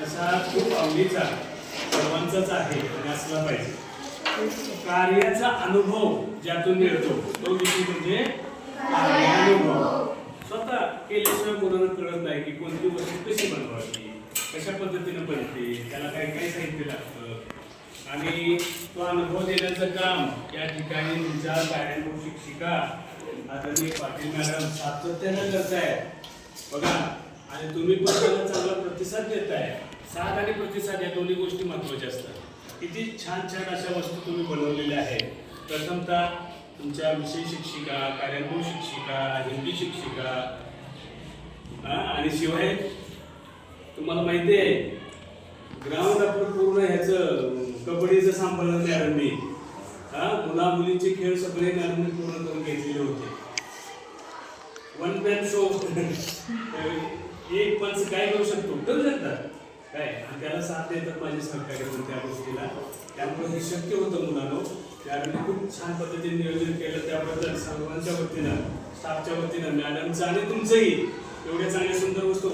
तसा खूप आवडीचा सर्वांचाच आहे आणि असला पाहिजे. कार्याचा अनुभव ज्यातून मिळतो तो विषय म्हणजे कार्यानुभव स्वतः केल्याशिवाय मुलांना कळत नाही की कोणती वस्तू कशी बनवावी कशा पद्धतीने बनते त्याला काय काय साहित्य लागतं. आणि तो अनुभव देण्याचं काम या ठिकाणी तुमच्या कार्यानुभव शिक्षिका आदरणीय पाटील मॅडम सातत्यानं करताय बघा आणि तुम्ही पण त्याला चांगला प्रतिसाद देताय साथ आणि प्रतिसाद या दोन्ही गोष्टी महत्त्वाच्या असतात. किती छान छान अशा वस्तू तुम्ही बनवलेल्या आहेत. प्रथमतः तुमच्या विषय शिक्षिका कार्यानुभव शिक्षिका हिंदी शिक्षिका हा, आणि शिवाय तुम्हाला माहिती आहे ग्राउंड आपलं पूर्ण ह्याचं कबड्डीचं सांभाळलं मॅडमनी हा मुला मुलींचे खेळ सगळे मॅडमनी पूर्ण करून घेतलेले होते. वन मॅन शो एक पंच काय करू शकतो? करू शकतात काय आणि त्याला साथ देतात माझे सहकारी त्या गोष्टीला. त्यामुळे हे शक्य होतं मुलांनो. त्यावेळी खूप छान पद्धतीने नियोजन केलं. त्याबद्दल सर्वांच्या वतीनं स्टाफच्या वतीनं मॅडमचं आणि तुमचंही एवढ्या चांगल्या सुंदर वस्तू